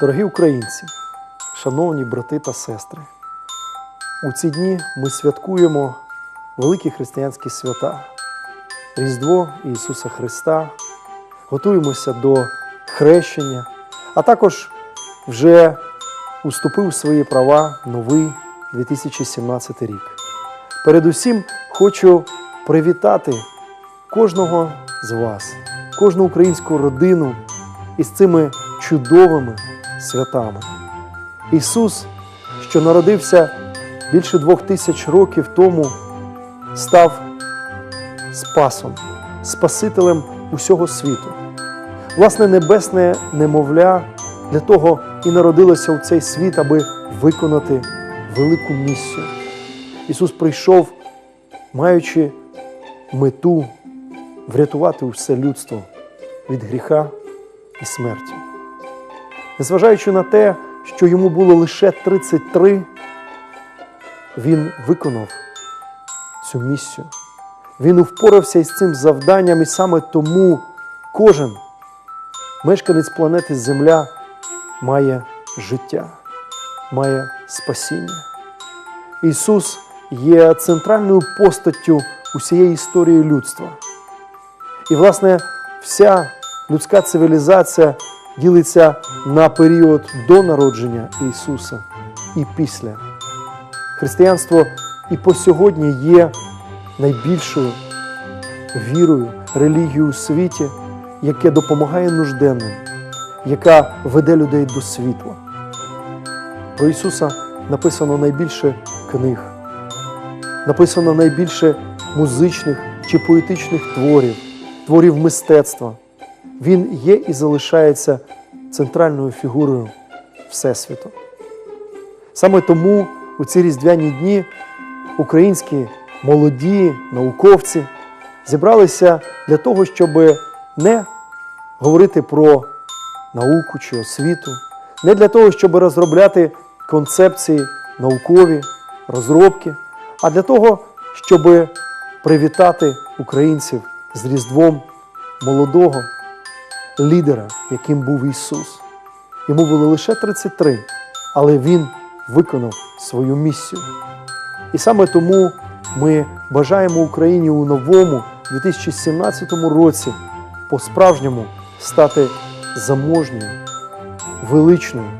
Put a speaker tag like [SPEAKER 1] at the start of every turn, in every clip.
[SPEAKER 1] Дорогі українці, шановні брати та сестри, у ці дні ми святкуємо великі християнські свята, Різдво Ісуса Христа, готуємося до хрещення, а також вже уступив свої права новий 2017 рік. Передусім хочу привітати кожного з вас, кожну українську родину із цими чудовими святами. Ісус, що народився більше двох тисяч років тому, став Спасом, Спасителем усього світу. Власне, небесне немовля для того і народилося у цей світ, аби виконати велику місію. Ісус прийшов, маючи мету врятувати усе людство від гріха і смерті. Незважаючи на те, що йому було лише 33, він виконав цю місію. Він впорався із цим завданням, і саме тому кожен мешканець планети Земля має життя, має спасіння. Ісус є центральною постаттю усієї історії людства. І, власне, вся людська цивілізація ділиться на період до народження Ісуса і після. Християнство і по сьогодні є найбільшою вірою, релігією у світі, яке допомагає нужденним, яка веде людей до світла. Про Ісуса написано найбільше книг, написано найбільше музичних чи поетичних творів, творів мистецтва. Він є і залишається центральною фігурою Всесвіту. Саме тому у ці різдвяні дні українські молоді науковці зібралися для того, щоб не говорити про науку чи освіту, не для того, щоб розробляти концепції наукові, розробки, а для того, щоб привітати українців з Різдвом молодого лідера, яким був Ісус. Йому було лише 33, але Він виконав свою місію. І саме тому ми бажаємо Україні у новому 2017 році по-справжньому стати заможньою, величною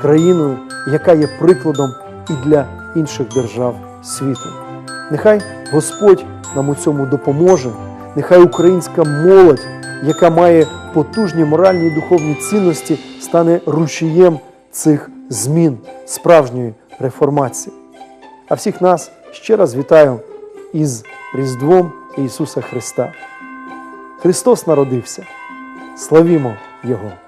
[SPEAKER 1] країною, яка є прикладом і для інших держав світу. Нехай Господь нам у цьому допоможе, нехай українська молодь, яка має потужні моральні і духовні цінності, стане рушієм цих змін справжньої реформації. А всіх нас ще раз вітаю із Різдвом Ісуса Христа. Христос народився. Славімо Його!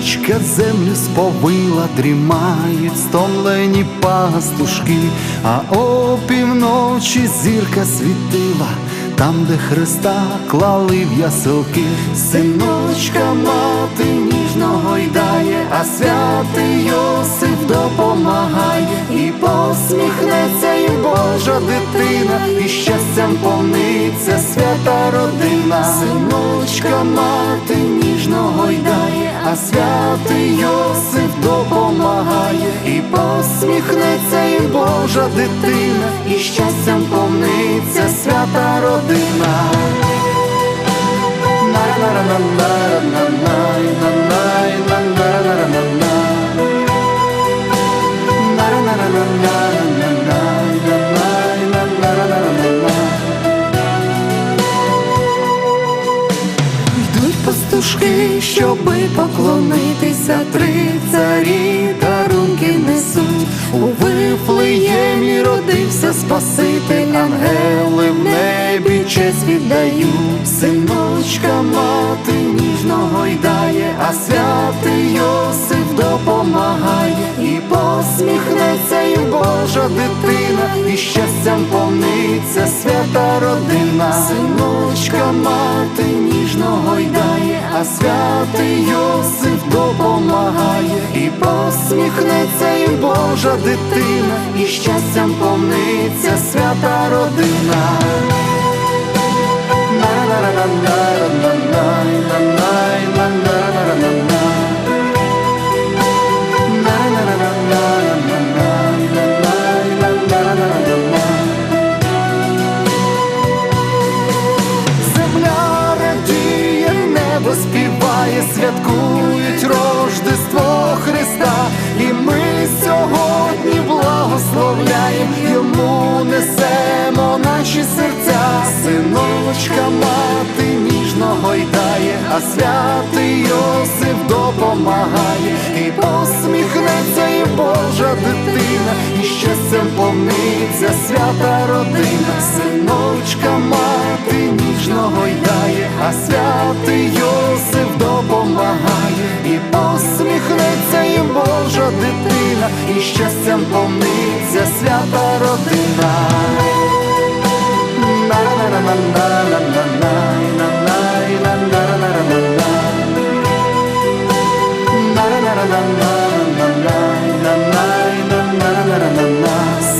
[SPEAKER 2] Нічка землю сповила, дрімають стомлені пастушки, а опівночі зірка світила, там, де Христа клали в яселки, синочка мати ніжно гойдає, а святий Йосип допомагає, і посміхнеться і Божа дитина, і щастям повниться свята родина, синочка мати ніжно гойдає, а святий Йосиф допомагає, і посміхнеться і Божа дитина, і щастям повниться свята родина. На-на-на-на-на-на-на-на-на пастушки, щоби поклонитися, три царі дарунки несуть. У Вифлеємі родився Спаситель, ангели в небі честь віддають. Синочка мати ніжно гойдає, а святий Йосиф допомагає, і посміхнеться і Божа дитина, і щастям повниться свята родина. Синочка мати ніжно гойдає, а святий Йосиф допомагає, і посміхнеться їм Божа дитина, і щастям повниться свята родина. Благословляємо, йому несемо наші серця, синочка мати ніжно гойдає, а святий Йосиф допомагає, і посміхнеться і Божа дитина, і щастям повниться свята родина, синочка мати ніжно гойдає, а святий Йосиф допомагає, і посміхнеться і Божа дитина, і щастям повниться свята родина.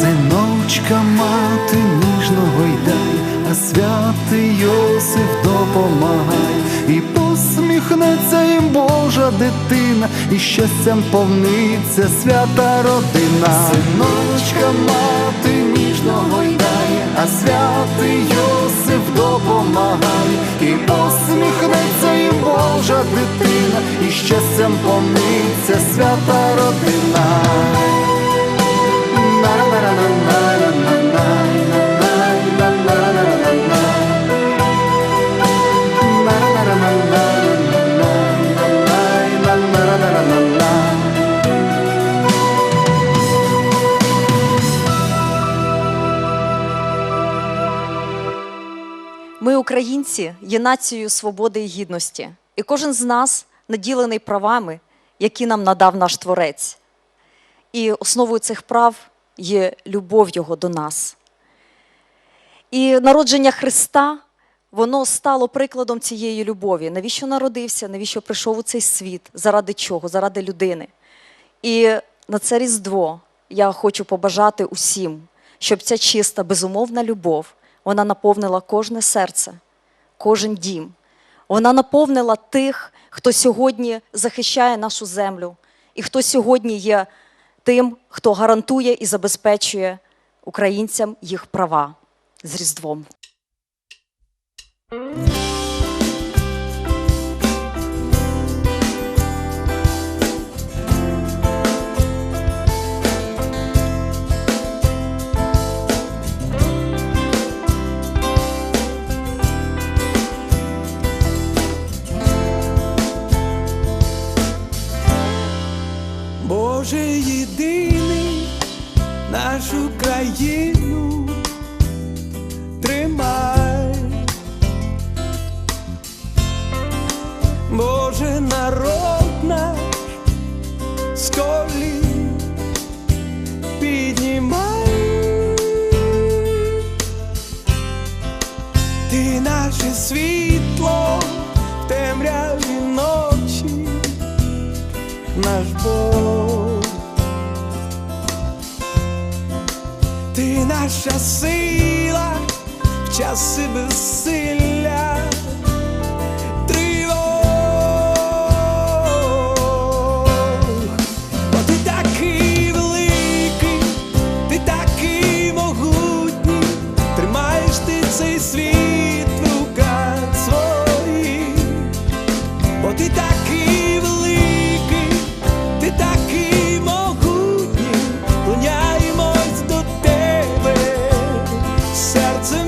[SPEAKER 2] Синочка мати ніжно гойдай, а святий Йосиф допомагай, посміхнеться їм Божа дитина, і щастям повниться свята родина. Синочка мати ніжно гойдає, а святий Йосиф допомагає, і посміхнеться їм Божа дитина, і щастям повниться свята родина.
[SPEAKER 3] Українці, є нацією свободи і гідності, і кожен з нас наділений правами, які нам надав наш Творець. І основою цих прав є любов Його до нас. І народження Христа воно стало прикладом цієї любові. Навіщо народився, навіщо прийшов у цей світ? Заради чого? Заради людини. І на це Різдво я хочу побажати усім, щоб ця чиста, безумовна любов вона наповнила кожне серце, кожен дім. Вона наповнила тих, хто сьогодні захищає нашу землю, і хто сьогодні є тим, хто гарантує і забезпечує українцям їх права з Різдвом.
[SPEAKER 4] З колін піднімай, ти наше світло в темряві ночі наш Бог. Ти наша сила в часи безсилля. serce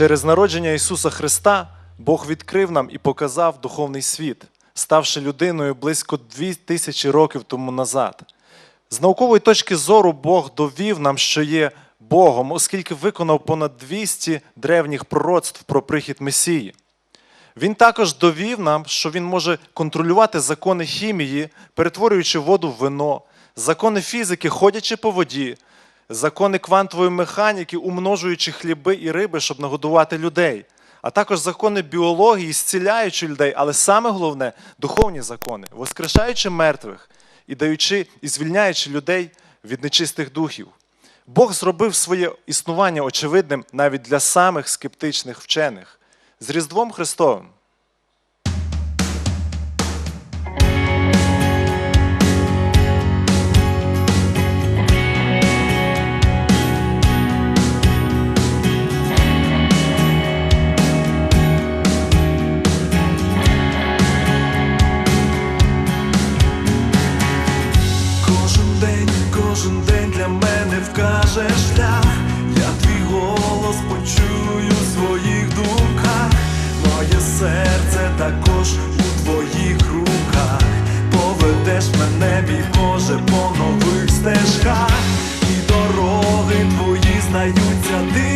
[SPEAKER 5] Через народження Ісуса Христа Бог відкрив нам і показав духовний світ, ставши людиною близько дві тисячі років тому назад. З наукової точки зору Бог довів нам, що є Богом, оскільки виконав понад 200 древніх пророцтв про прихід Месії. Він також довів нам, що він може контролювати закони хімії, перетворюючи воду в вино, закони фізики, ходячи по воді, закони квантової механіки, умножуючи хліби і риби, щоб нагодувати людей, а також закони біології, зціляючи людей, але саме головне духовні закони, воскрешаючи мертвих і даючи і звільняючи людей від нечистих духів. Бог зробив своє існування очевидним навіть для самих скептичних вчених. З Різдвом Христовим.
[SPEAKER 6] Серце також у твоїх руках. Поведеш мене, мій Боже, по нових стежках. І дороги твої знаються дивними,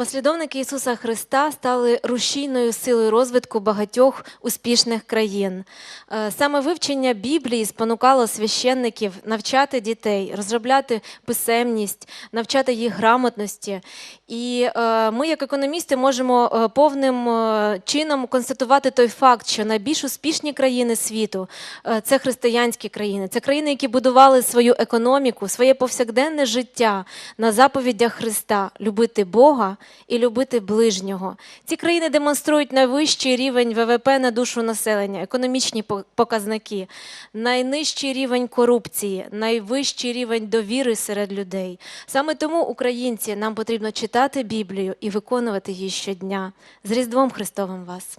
[SPEAKER 7] Послідовники Ісуса Христа стали рушійною силою розвитку багатьох успішних країн. Е, Саме вивчення Біблії спонукало священників навчати дітей, розробляти писемність, навчати їх грамотності. І е, ми, як економісти, можемо е, повним е, чином констатувати той факт, що найбільш успішні країни світу це християнські країни, це країни, які будували свою економіку, своє повсякденне життя на заповідях Христа любити Бога і любити ближнього. Ці країни демонструють найвищий рівень ВВП на душу населення, економічні показники, найнижчий рівень корупції, найвищий рівень довіри серед людей. Саме тому, українці, нам потрібно читати Біблію і виконувати її щодня. З Різдвом Христовим вас!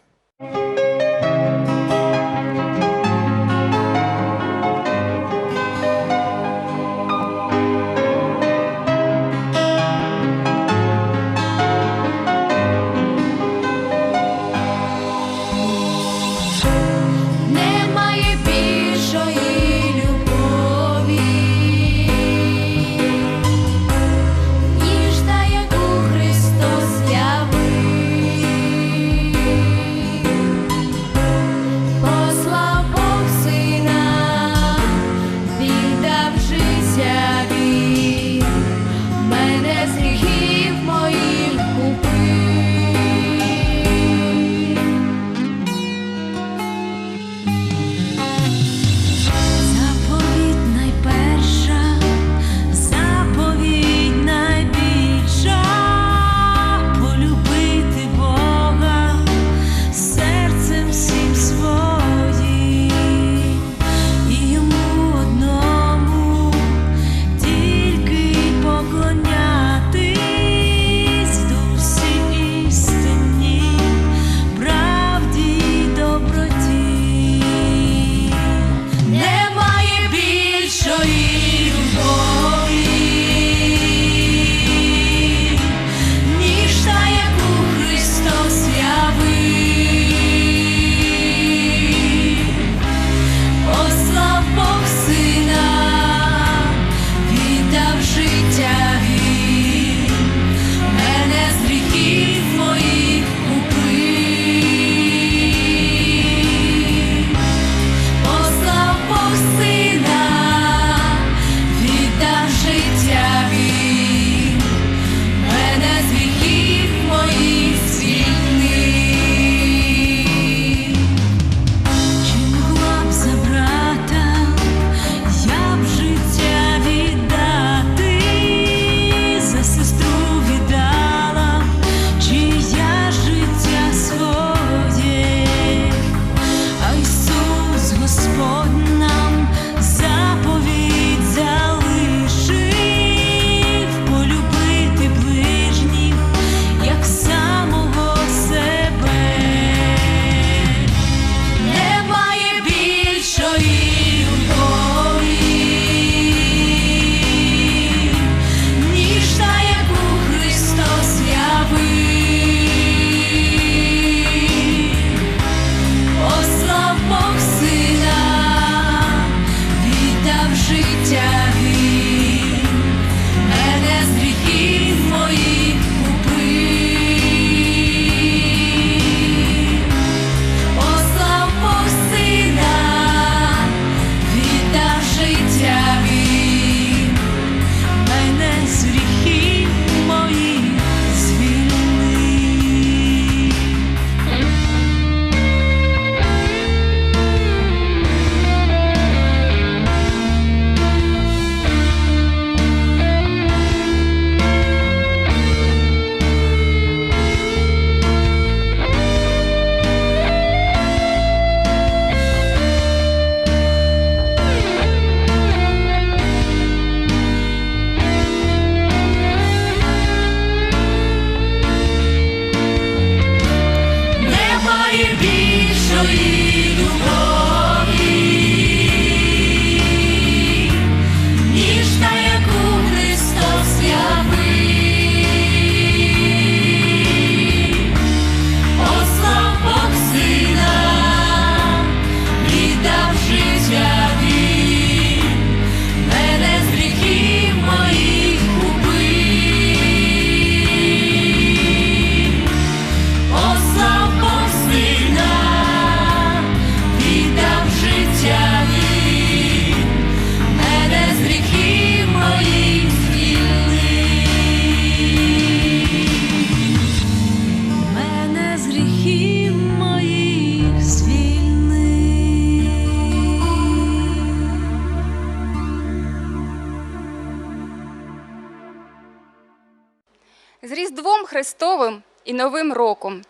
[SPEAKER 8] З Різдвом Христовим і Новим роком.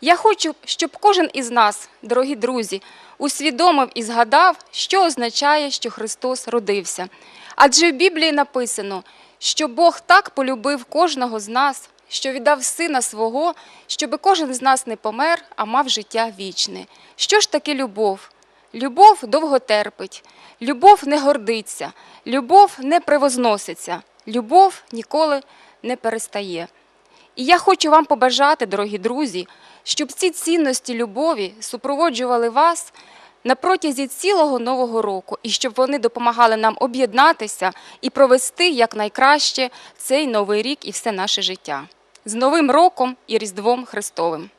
[SPEAKER 8] Я хочу, щоб кожен із нас, дорогі друзі, усвідомив і згадав, що означає, що Христос родився. Адже в Біблії написано, що Бог так полюбив кожного з нас, що віддав сина свого, щоби кожен з нас не помер, а мав життя вічне. Що ж таке любов? Любов довго терпить, любов не гордиться, любов не превозноситься, любов ніколи не перестає. І я хочу вам побажати, дорогі друзі, щоб ці цінності любові супроводжували вас на протязі цілого нового року, і щоб вони допомагали нам об'єднатися і провести якнайкраще цей новий рік і все наше життя. З Новим роком і Різдвом Христовим!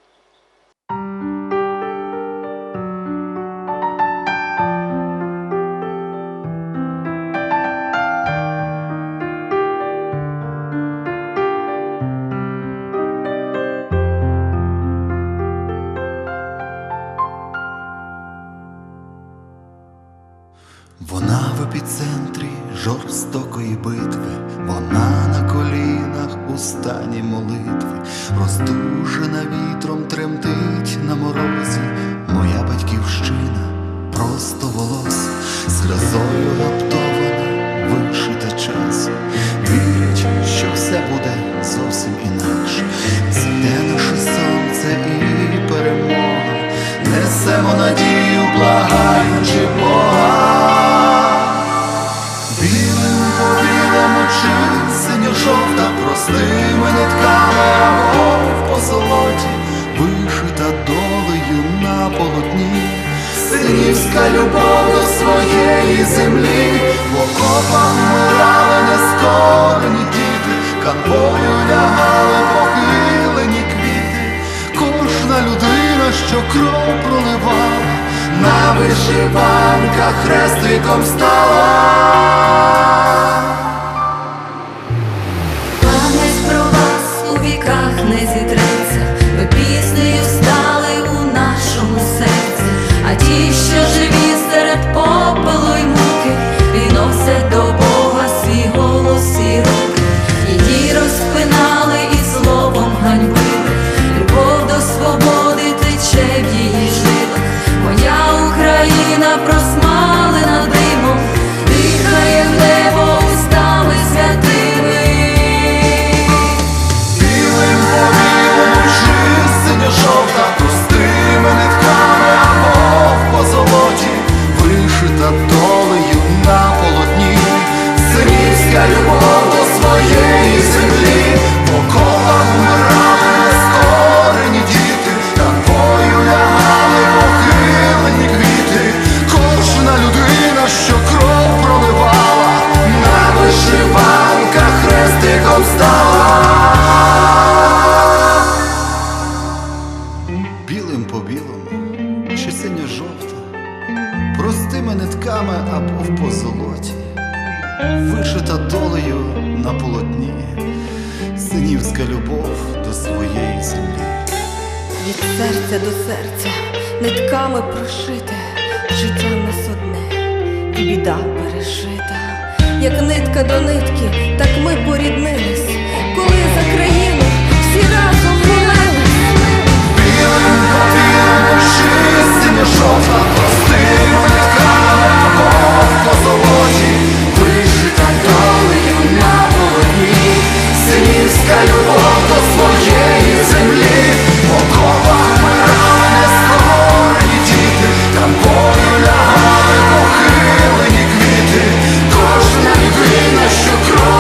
[SPEAKER 2] Синівська любов до своєї землі, в окопах вмирали нескорені діти, канвою лягали похилені квіти, кожна людина, що кров проливала, на вишиванках хрестиком стала.
[SPEAKER 9] Пам'ять про вас у віках не зітреться, ті, що живі
[SPEAKER 2] простими нитками або в позолоті, вишита долею на полотні, синівська любов до своєї землі.
[SPEAKER 10] Від серця до серця, нитками прошите, життя нас одне, і біда пережита. Як нитка до нитки, так ми поріднились, коли за країну всі разом молились.
[SPEAKER 2] Білим синьо-жовта, простими нитками або вижита долею на вогні, синівська любов до своєї землі, в окопах нескорені діти, бою лягали похилені квіти, кожна людина, що кров